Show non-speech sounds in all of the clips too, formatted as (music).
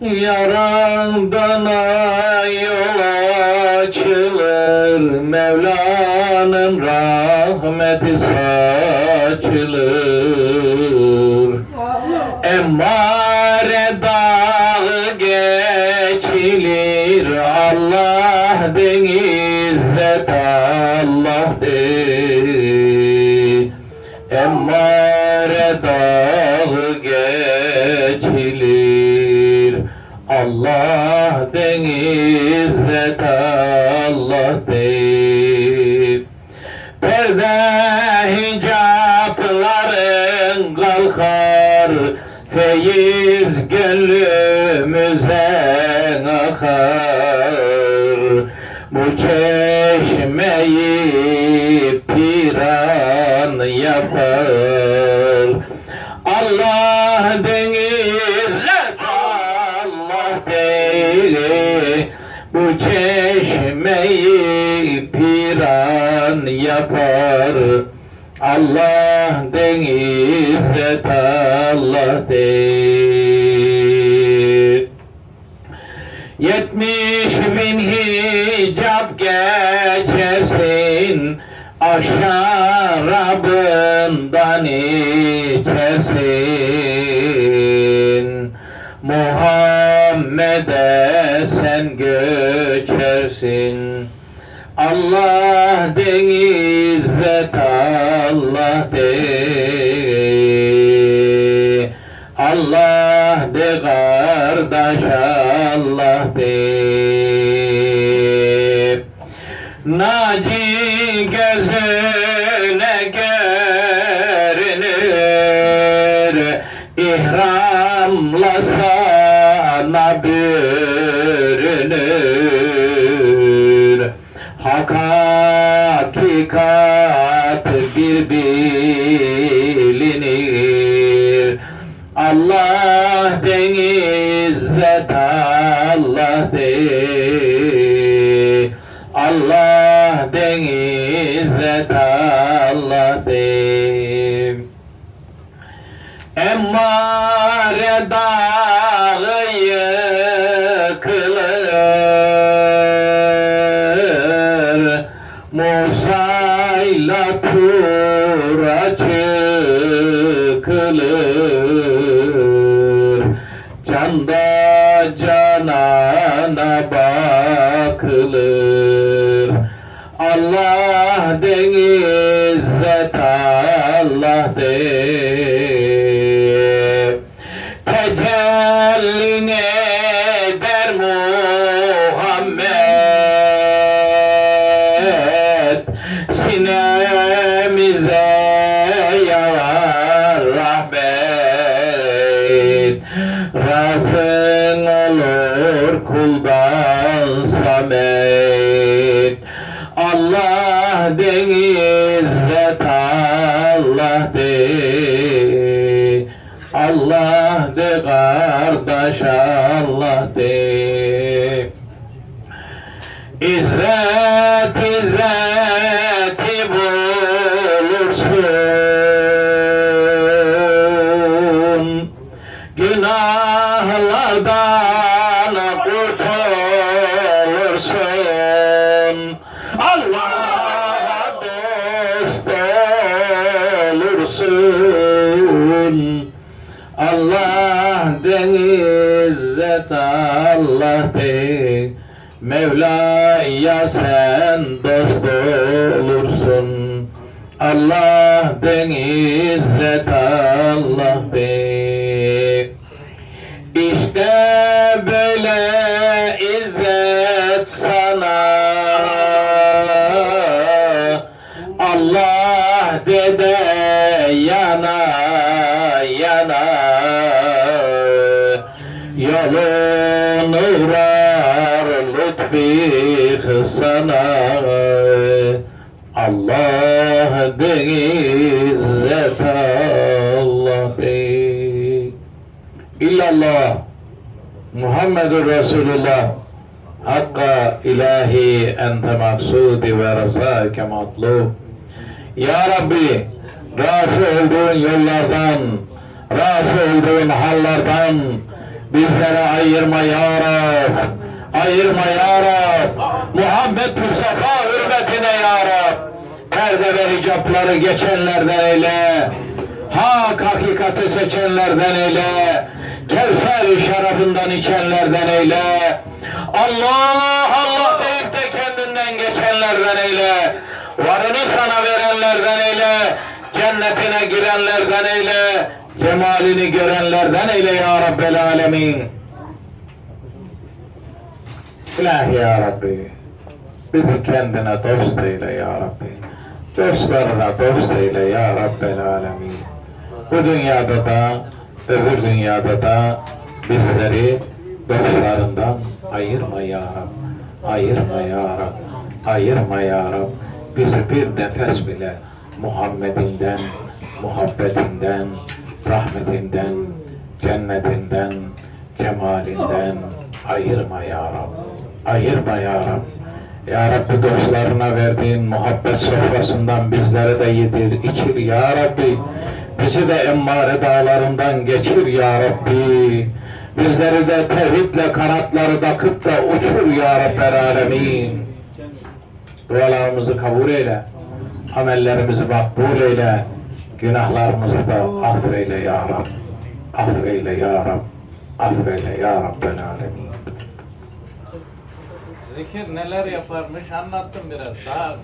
Yarandan yol açılır Mevla'nın rahmeti saçılır. Emmare dağı geçilir Allah denizde Allah Allah denizde Allah de Perde hicapların kalkar Feyiz gönlümüzden akar. Bu çeşmeyi piran yapar. Allah denizle çeşmeyi piran yapar. Allah denizde Allah değil Yetmiş bin hicap geçersin Aşarabından içersin. Muhammed'e sen göçersin. Allah denizde Allah de Allah de kardeş Allah de Naci gözüne hakikat bir bilinir Allah denizde Allah de Allah denizde Allah de Emmare dağı Musa ile Tura çıkılır. Canda canana bakılır kardeş Allah de İzzet izzeti denizde Allah de Mevla'ya sen dost olursun. Allah denizde Allah de İşte böyle izzet sana. Allah dede yana Yolun uğrar lütfi sana Allah denizde Allah de İllallah Muhammedur Resulullah. Hakka ilahi ente maksudi ve rızâke matlub. Ya Rabbi razı olduğun yollardan razı olduğun hallardan bizlere ayırma ya Rab. Ayırma ya Rab. Muhammed Mustafa hürmetine ya Rab. Perde ve hicapları geçenlerden eyle. Hak hakikati seçenlerden eyle. Kevser şarabından içenlerden eyle. Allah Allah deyip de kendinden geçenlerden eyle. Varını sana verenlerden eyle. Cennetine girenlerden eyle. Cemalini görenlerden eyle ya Rabbel Alemin. İlahi ya Rabbi. Bizi kendine dost eyle ya Rabbi. Dostlarına dost eyle ya Rabbel Alemin. Bu dünyada da öbür dünyada da bizleri dostlarından ayırma ya Rab. Ayırma ya Rab. Ayırma ya Rab. Bizi bir nefes bile Muhammed'inden, muhabbetinden, rahmetinden, cennetinden, cemalinden ayırma ya Rab. Ayırma ya Rab. Ya Rabbi dostlarına verdiğin muhabbet sofrasından bizlere de yedir, içir ya Rabbi. Bizi de emmare dağlarından geçir ya Rabbi. Bizleri de tevhidle kanatları takıp da uçur ya Rabbel Alemin. Dualarımızı kabul eyle. Amellerimizi makbul eyle. Günahlarımızı da affeyle ya Rab. Affeyle ya Rab. Affeyle ya Rabbel Alemin. Zikir neler yaparmış anlattım biraz. Daha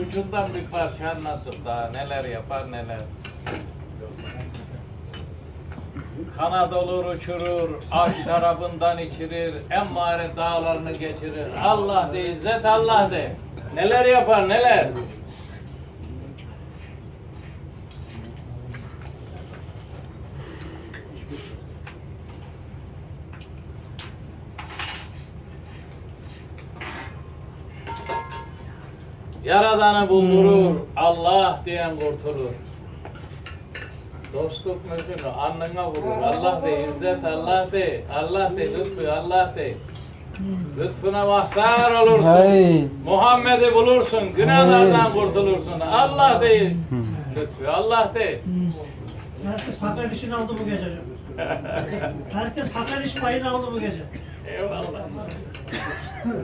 ucundan bir parça anlattım daha neler yapar neler. Kanat olur uçurur, aş şarabından içirir, emmare dağlarını geçirir. Allah de, İzzet Allah de. Neler yapar neler. Yaradanı buldurur, Allah diyen kurtulur. Dostluk mümkün, alnına vurur. Allah de, İzzet Allah de, Allah de, lütfu Allah de. Lütfuna mahzar olursun. Hay. Muhammed'i bulursun, günahlardan kurtulursun. Allah de, lütfu Allah de. Herkes haklar işini aldı bu gece. (laughs) Herkes haklar iş payını aldı bu gece. Eyvallah. (laughs)